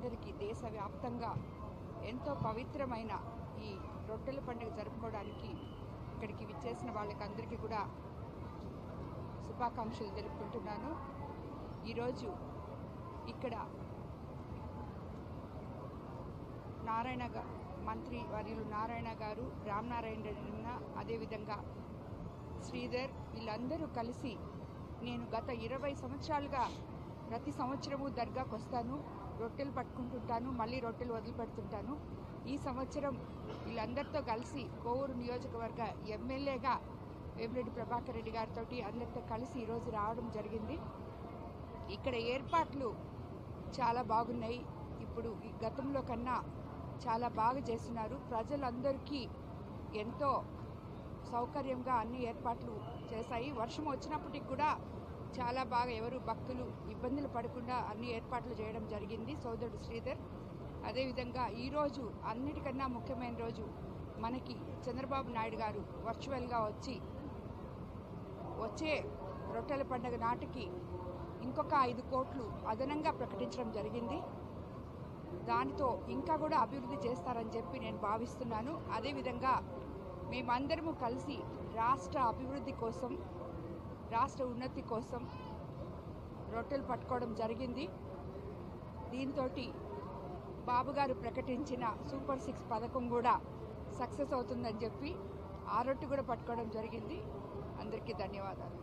అందరికీ దేశవ్యాప్తంగా ఎంతో పవిత్రమైన ఈ రొట్టెల పండుగ జరుపుకోవడానికి ఇక్కడికి విచ్చేసిన వాళ్ళకందరికీ కూడా శుభాకాంక్షలు తెలుపుకుంటున్నాను. ఈరోజు ఇక్కడ నారాయణ మంత్రి వర్యులు నారాయణ గారు రామనారాయణ రెడ్డి అదేవిధంగా శ్రీధర్ వీళ్ళందరూ కలిసి నేను గత ఇరవై సంవత్సరాలుగా ప్రతి సంవత్సరము దర్గాకు వస్తాను రొట్టెలు పట్టుకుంటుంటాను మళ్ళీ రొట్టెలు వదిలిపెడుతుంటాను. ఈ సంవత్సరం వీళ్ళందరితో కలిసి కోవూరు నియోజకవర్గ ఎమ్మెల్యేగా వేమిరెడ్డి ప్రభాకర్ రెడ్డి గారితో అందరితో కలిసి ఈరోజు రావడం జరిగింది. ఇక్కడ ఏర్పాట్లు చాలా బాగున్నాయి. ఇప్పుడు ఈ గతంలో కన్నా చాలా బాగా చేస్తున్నారు. ప్రజలందరికీ ఎంతో సౌకర్యంగా అన్ని ఏర్పాట్లు చేశాయి. వర్షం వచ్చినప్పటికి కూడా చాలా బాగా ఎవరు భక్తులు ఇబ్బందులు పడకుండా అన్ని ఏర్పాట్లు చేయడం జరిగింది సోదరుడు శ్రీధర్. అదేవిధంగా ఈరోజు అన్నిటికన్నా ముఖ్యమైన రోజు మనకి చంద్రబాబు నాయుడు గారు వర్చువల్గా వచ్చి వచ్చే రొట్టెల పండుగ నాటికి ఇంకొక ఐదు కోట్లు అదనంగా ప్రకటించడం జరిగింది. దానితో ఇంకా కూడా అభివృద్ధి చేస్తారని చెప్పి నేను భావిస్తున్నాను. అదేవిధంగా మేమందరము కలిసి రాష్ట్ర అభివృద్ధి కోసం రాష్ట్ర ఉన్నతి కోసం రొట్టెలు పట్టుకోవడం జరిగింది. దీంతో బాబుగారు ప్రకటించిన సూపర్ సిక్స్ పథకం కూడా సక్సెస్ అవుతుందని చెప్పి ఆ రొట్టె కూడా పట్టుకోవడం జరిగింది. అందరికీ ధన్యవాదాలు.